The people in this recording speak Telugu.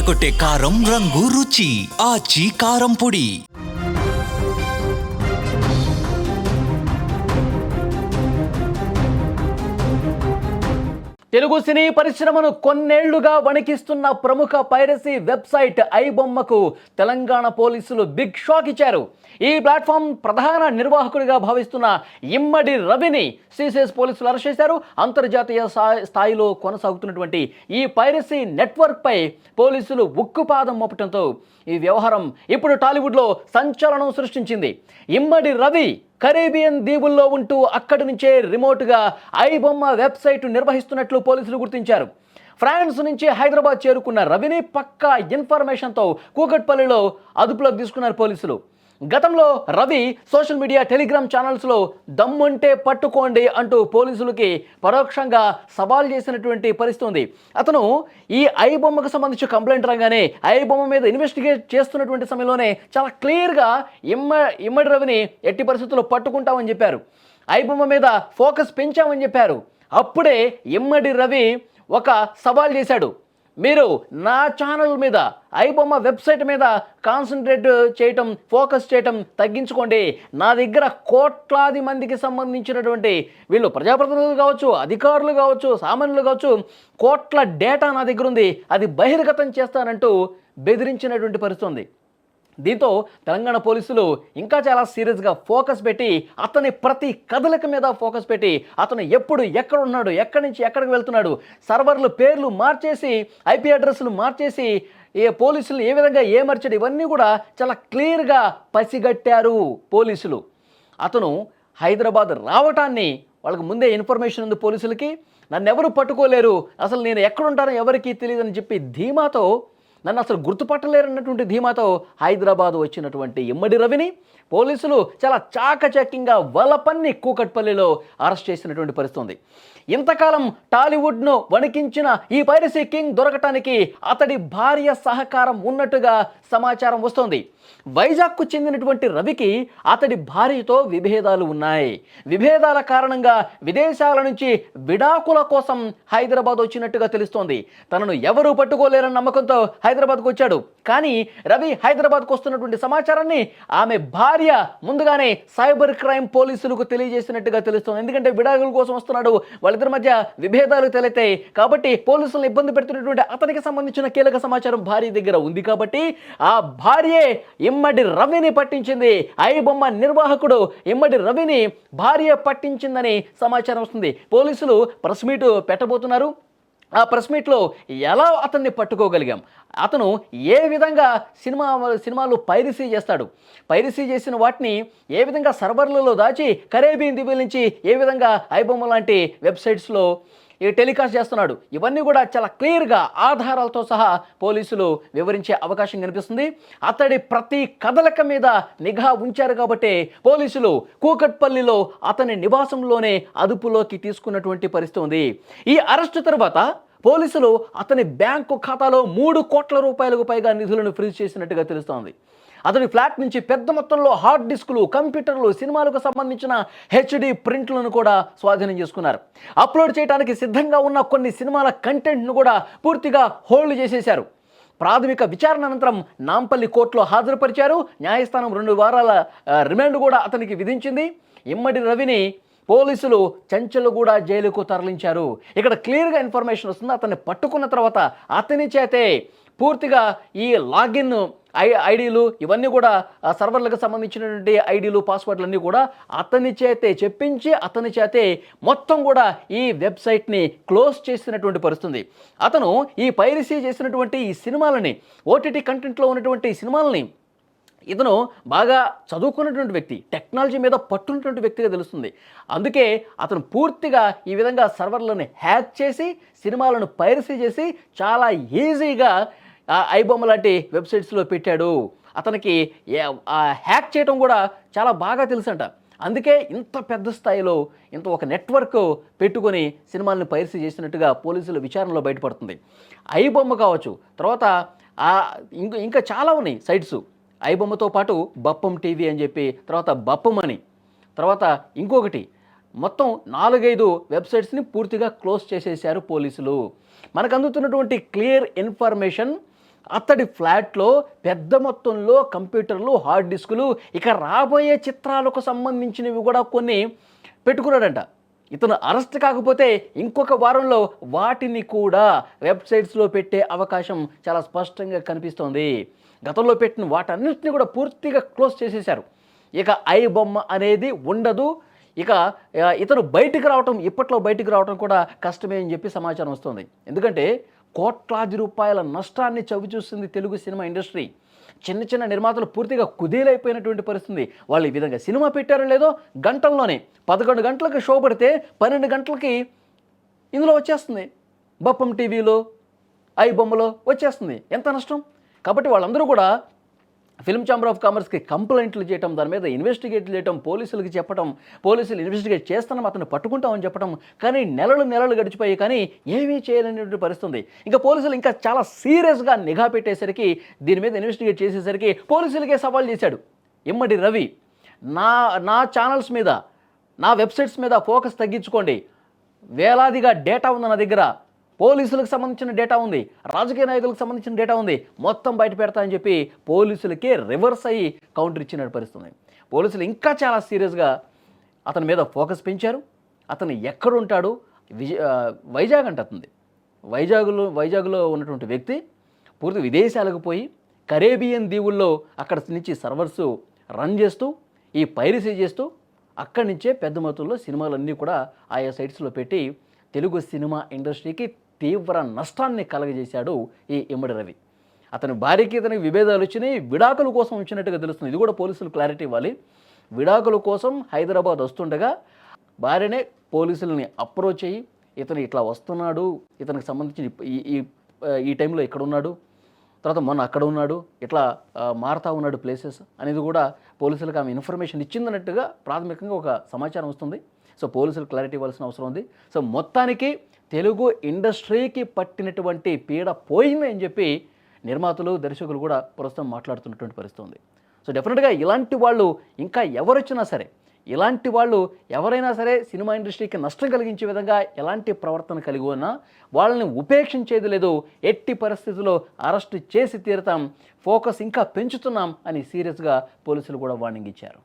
అదరగొట్టే కారం రంగు రుచి. ఆచి కారం పొడి. తెలుగు సినీ పరిశ్రమను కొన్నేళ్ళుగా వణికిస్తున్న ప్రముఖ పైరసీ వెబ్సైట్ ఐబొమ్మకు తెలంగాణ పోలీసులు బిగ్ షాక్ ఇచ్చారు. ఈ ప్లాట్ఫామ్ ప్రధాన నిర్వాహకుడిగా భావిస్తున్న ఇమ్మడి రవిని సిసిఎస్ పోలీసులు అరెస్ట్ చేశారు. అంతర్జాతీయ స్థాయి- స్థాయిలో కొనసాగుతున్నటువంటి ఈ పైరసీ నెట్వర్క్పై పోలీసులు ఉక్కుపాదం మోపటంతో ఈ వ్యవహారం ఇప్పుడు టాలీవుడ్లో సంచలనం సృష్టించింది. ఇమ్మడి రవి కరేబియన్ దీవుల్లో ఉంటూ అక్కడి నుంచే రిమోట్గా ఐబొమ్మ వెబ్సైట్ నిర్వహిస్తున్నట్లు పోలీసులు గుర్తించారు. ఫ్రాన్స్ నుంచి హైదరాబాద్ చేరుకున్న రవిని పక్కా ఇన్ఫర్మేషన్తో కూకట్పల్లిలో అదుపులోకి తీసుకున్నారు పోలీసులు. గతంలో రవి సోషల్ మీడియా టెలిగ్రామ్ ఛానల్స్లో దమ్ముంటే పట్టుకోండి అంటూ పోలీసులకి పరోక్షంగా సవాల్ చేసినటువంటి పరిస్థితి ఉంది. అతను ఈ ఐ బొమ్మకు సంబంధించి కంప్లైంట్ రాగానే ఐ బొమ్మ మీద ఇన్వెస్టిగేట్ చేస్తున్నటువంటి సమయంలోనే చాలా క్లియర్గా ఇమ్మ ఇమ్మడి రవిని ఎట్టి పరిస్థితుల్లో పట్టుకుంటామని చెప్పారు. ఐ బొమ్మ మీద ఫోకస్ పెంచామని చెప్పారు. అప్పుడే ఇమ్మడి రవి ఒక సవాల్ చేశాడు. మీరు నా ఛానల్ మీద ఐబొమ్మ వెబ్సైట్ మీద కాన్సన్ట్రేట్ చేయటం ఫోకస్ చేయటం తగ్గించుకోండి. నా దగ్గర కోట్లాది మందికి సంబంధించినటువంటి వీళ్ళు ప్రజాప్రతినిధులు కావచ్చు అధికారులు కావచ్చు సామాన్యులు కావచ్చు కోట్ల డేటా నా దగ్గర ఉంది. అది బహిర్గతం చేస్తానంటూ బెదిరించినటువంటి పరిస్థితి ఉంది. దీంతో తెలంగాణ పోలీసులు ఇంకా చాలా సీరియస్గా ఫోకస్ పెట్టి అతని ప్రతి కదలిక మీద ఫోకస్ పెట్టి అతను ఎప్పుడు ఎక్కడ ఉన్నాడు ఎక్కడి నుంచి ఎక్కడికి వెళ్తున్నాడు సర్వర్లు పేర్లు మార్చేసి ఐపీ అడ్రస్లు మార్చేసి ఏ పోలీసులు ఏ విధంగా ఏమర్చాడు ఇవన్నీ కూడా చాలా క్లియర్గా పసిగట్టారు పోలీసులు. అతను హైదరాబాద్ రావటాన్ని వాళ్ళకి ముందే ఇన్ఫర్మేషన్ ఉంది పోలీసులకి. నన్ను ఎవరు పట్టుకోలేరు అసలు నేను ఎక్కడుంటానో ఎవరికీ తెలియదని చెప్పి ధీమాతో నన్ను అసలు గుర్తుపట్టలేరన్నటువంటి ధీమాతో హైదరాబాద్ వచ్చినటువంటి ఇమ్మడి రవిని పోలీసులు చాలా చాకచక్యంగా వలపన్ని కూకట్పల్లిలో అరెస్ట్ చేసినటువంటి పరిస్థితి ఉంది. ఇంతకాలం టాలీవుడ్ను వణికించిన ఈ పైరసీ కింగ్ దొరకటానికి అతడి భార్య సహకారం ఉన్నట్టుగా సమాచారం వస్తోంది. వైజాగ్కు చెందినటువంటి రవికి అతడి భార్యతో విభేదాలు ఉన్నాయి. విభేదాల కారణంగా విదేశాల నుంచి విడాకుల కోసం హైదరాబాద్ వచ్చినట్టుగా తెలుస్తోంది. తనను ఎవరూ పట్టుకోలేరన్న నమ్మకంతో హైదరాబాద్కు వచ్చాడు. కానీ రవి హైదరాబాద్కు వస్తున్నటువంటి సమాచారాన్ని ఆమె భార్య ముందుగానే సైబర్ క్రైమ్ పోలీసులకు తెలియజేసినట్టుగా తెలుస్తోంది. ఎందుకంటే విడాకుల కోసం వస్తున్నాడు. వాళ్ళిద్దరి మధ్య విభేదాలు తలెత్తాయి. కాబట్టి పోలీసులను ఇబ్బంది పెడుతున్నటువంటి అతనికి సంబంధించిన కీలక సమాచారం భార్య దగ్గర ఉంది కాబట్టి ఆ భార్యే ఇమ్మడి రవిని పట్టించింది. ఐ బొమ్మ నిర్వాహకుడు ఇమ్మడి రవిని భార్య పట్టించిందని సమాచారం వస్తుంది. పోలీసులు ప్రెస్ మీటు పెట్టబోతున్నారు. ఆ ప్రెస్ మీట్లో ఎలా అతన్ని పట్టుకోగలిగాం? అతను ఏ విధంగా సినిమా సినిమాలు పైరసీ చేస్తాడు? పైరసీ చేసిన వాటిని ఏ విధంగా సర్వర్లలో దాచి కరేబియన్ దీవుల నుంచి ఏ విధంగా ఐబొమ్మ లాంటి వెబ్సైట్స్లో టెలికాస్ట్ చేస్తున్నాడు. ఇవన్నీ కూడా చాలా క్లియర్గా ఆధారాలతో సహా పోలీసులు వివరించే అవకాశం కనిపిస్తుంది. అతడి ప్రతి కదలక మీద నిఘా ఉంచారు కాబట్టి పోలీసులు కూకట్పల్లిలో అతని నివాసంలోనే అదుపులోకి తీసుకున్నటువంటి పరిస్థితి ఉంది. ఈ అరెస్టు తర్వాత పోలీసులు అతని బ్యాంకు ఖాతాలో మూడు కోట్ల రూపాయలకు పైగా నిధులను ఫ్రీజ్ చేసినట్టుగా తెలుస్తోంది. అతని ఫ్లాట్ నుంచి పెద్ద మొత్తంలో హార్డ్ డిస్కులు కంప్యూటర్లు సినిమాలకు సంబంధించిన హెచ్డి ప్రింట్లను కూడా స్వాధీనం చేసుకున్నారు. అప్లోడ్ చేయడానికి సిద్ధంగా ఉన్న కొన్ని సినిమాల కంటెంట్ను కూడా పూర్తిగా హోల్డ్ చేసేశారు. ప్రాథమిక విచారణ అనంతరం నాంపల్లి కోర్టులో హాజరుపరిచారు. న్యాయస్థానం రెండు వారాల రిమాండ్ కూడా అతనికి విధించింది. ఇమ్మడి రవిని పోలీసులు చెంచలగూడ జైలుకు తరలించారు. ఇక్కడ క్లియర్గా ఇన్ఫర్మేషన్ వస్తుంది. అతన్ని పట్టుకున్న తర్వాత అతని చేతే పూర్తిగా ఈ లాగిన్ ఐ ఐడీలు ఇవన్నీ కూడా సర్వర్లకు సంబంధించినటువంటి ఐడీలు పాస్వర్డ్లు అన్నీ కూడా అతని చేతే చెప్పించి అతని చేతే మొత్తం కూడా ఈ వెబ్సైట్ని క్లోజ్ చేసినటువంటి పరిస్థితుంది. అతను ఈ పైరసీ చేసినటువంటి ఈ సినిమాలని ఓటీటీ కంటెంట్లో ఉన్నటువంటి సినిమాలని ఇతను బాగా చదువుకున్నటువంటి వ్యక్తి టెక్నాలజీ మీద పట్టున్నటువంటి వ్యక్తిగా తెలుస్తుంది. అందుకే అతను పూర్తిగా ఈ విధంగా సర్వర్లను హ్యాక్ చేసి సినిమాలను పైరసీ చేసి చాలా ఈజీగా ఐబొమ్మ లాంటి వెబ్సైట్స్లో పెట్టాడు. అతనికి హ్యాక్ చేయడం కూడా చాలా బాగా తెలుసంట. అందుకే ఇంత పెద్ద స్థాయిలో ఇంత ఒక నెట్వర్క్ పెట్టుకొని సినిమాలను పైరసీ చేసినట్టుగా పోలీసుల విచారణలో బయటపడుతుంది. ఐబొమ్మ కావచ్చు తర్వాత ఇంకా ఇంకా చాలా ఉన్నాయి సైట్స్. ఐబొమ్మతో పాటు బప్పం టీవీ అని చెప్పి తర్వాత బప్పం అని తర్వాత ఇంకొకటి మొత్తం నాలుగైదు వెబ్సైట్స్ని పూర్తిగా క్లోజ్ చేసేసారు పోలీసులు. మనకు అందుతున్నటువంటి క్లియర్ ఇన్ఫర్మేషన్ అతడి ఫ్లాట్లో పెద్ద మొత్తంలో కంప్యూటర్లు హార్డ్ డిస్కులు ఇక రాబోయే చిత్రాలకు సంబంధించినవి కూడా కొన్ని పెట్టుకున్నాడంట. ఇతను అరెస్ట్ కాకపోతే ఇంకొక వారంలో వాటిని కూడా వెబ్సైట్స్లో పెట్టే అవకాశం చాలా స్పష్టంగా కనిపిస్తోంది. గతంలో పెట్టిన వాటన్నిటిని కూడా పూర్తిగా క్లోజ్ చేసేశారు. ఇక ఐ బొమ్మ అనేది ఉండదు. ఇక ఇతను బయటికి రావటం ఇప్పట్లో బయటికి రావటం కూడా కష్టమే అని చెప్పి సమాచారం వస్తుంది. ఎందుకంటే కోట్లాది రూపాయల నష్టాన్ని చవిచూస్తుంది తెలుగు సినిమా ఇండస్ట్రీ. చిన్న చిన్న నిర్మాతలు పూర్తిగా కుదేలైపోయినటువంటి పరిస్థితి. వాళ్ళు ఈ విధంగా సినిమా పెట్టారో లేదో గంటల్లోనే పదకొండు గంటలకు షో పడితే పన్నెండు గంటలకి ఇందులో వచ్చేస్తుంది. బప్పం టీవీలో ఐ బొమ్మలో వచ్చేస్తుంది. ఎంత నష్టం? కాబట్టి వాళ్ళందరూ కూడా ఫిల్మ్ ఛాంబర్ ఆఫ్ కామర్స్కి కంప్లైంట్లు చేయటం దాని మీద ఇన్వెస్టిగేట్ చేయటం పోలీసులకు చెప్పడం పోలీసులు ఇన్వెస్టిగేట్ చేస్తాం అతను పట్టుకుంటామని చెప్పడం కానీ నెలలు నెలలు గడిచిపోయి కానీ ఏమీ చేయలేనటువంటి పరిస్థితుంది. ఇంకా పోలీసులు ఇంకా చాలా సీరియస్గా నిఘా పెట్టేసరికి దీని మీద ఇన్వెస్టిగేట్ చేసేసరికి పోలీసులకే సవాల్ చేశాడు. ఇమ్మడి రవి నా నా ఛానల్స్ మీద నా వెబ్సైట్స్ మీద ఫోకస్ తగ్గించుకోండి. వేలాదిగా డేటా ఉంది నా దగ్గర. పోలీసులకు సంబంధించిన డేటా ఉంది. రాజకీయ నాయకులకు సంబంధించిన డేటా ఉంది. మొత్తం బయట పెడతా అని చెప్పి పోలీసులకే రివర్స్ అయ్యి కౌంటర్ ఇచ్చినట్టు పరిస్థితుంది. పోలీసులు ఇంకా చాలా సీరియస్గా అతని మీద ఫోకస్ పెంచారు. అతను ఎక్కడుంటాడు విజ వైజాగ్ అంట అతనిది. వైజాగ్లో వైజాగ్లో ఉన్నటువంటి వ్యక్తి పూర్తి విదేశాలకు పోయి కరేబియన్ దీవుల్లో అక్కడ నుంచి సర్వర్స్ రన్ చేస్తూ ఈ పైరసీ చేస్తూ అక్కడి నుంచే పెద్ద మొత్తంలో సినిమాలన్నీ కూడా ఆయా సైట్స్లో పెట్టి తెలుగు సినిమా ఇండస్ట్రీకి తీవ్ర నష్టాన్ని కలగజేశాడు ఈ ఇమ్మడి రవి. అతని భార్యకి ఇతనికి విభేదాలు వచ్చినాయి విడాకుల కోసం వచ్చినట్టుగా తెలుస్తుంది. ఇది కూడా పోలీసులు క్లారిటీ ఇవ్వాలి. విడాకుల కోసం హైదరాబాద్ వస్తుండగా భార్యనే పోలీసులని అప్రోచ్ అయ్యి ఇతను ఇట్లా వస్తున్నాడు ఇతనికి సంబంధించిన ఈ ఈ ఈ టైంలో ఇక్కడ ఉన్నాడు తర్వాత మొన్న అక్కడ ఉన్నాడు ఇట్లా మారుతా ఉన్నాడు ప్లేసెస్ అనేది కూడా పోలీసులకు ఆమె ఇన్ఫర్మేషన్ ఇచ్చిందన్నట్టుగా ప్రాథమికంగా ఒక సమాచారం వస్తుంది. సో పోలీసులు క్లారిటీ ఇవ్వాల్సిన అవసరం ఉంది. సో మొత్తానికి తెలుగు ఇండస్ట్రీకి పట్టినటువంటి పీడ పోయింది అని చెప్పి నిర్మాతలు దర్శకులు కూడా ప్రస్తుతం మాట్లాడుతున్నటువంటి పరిస్థితి ఉంది. సో డెఫినెట్గా ఇలాంటి వాళ్ళు ఇంకా ఎవరొచ్చినా సరే ఇలాంటి వాళ్ళు ఎవరైనా సరే సినిమా ఇండస్ట్రీకి నష్టం కలిగించే విధంగా ఎలాంటి ప్రవర్తన కలిగి ఉన్నా వాళ్ళని ఉపేక్షించేది లేదు. ఎట్టి పరిస్థితుల్లో అరెస్ట్ చేసి తీరుతాం ఫోకస్ ఇంకా పెంచుతున్నాం అని సీరియస్గా పోలీసులు కూడా వార్నింగ్ ఇచ్చారు.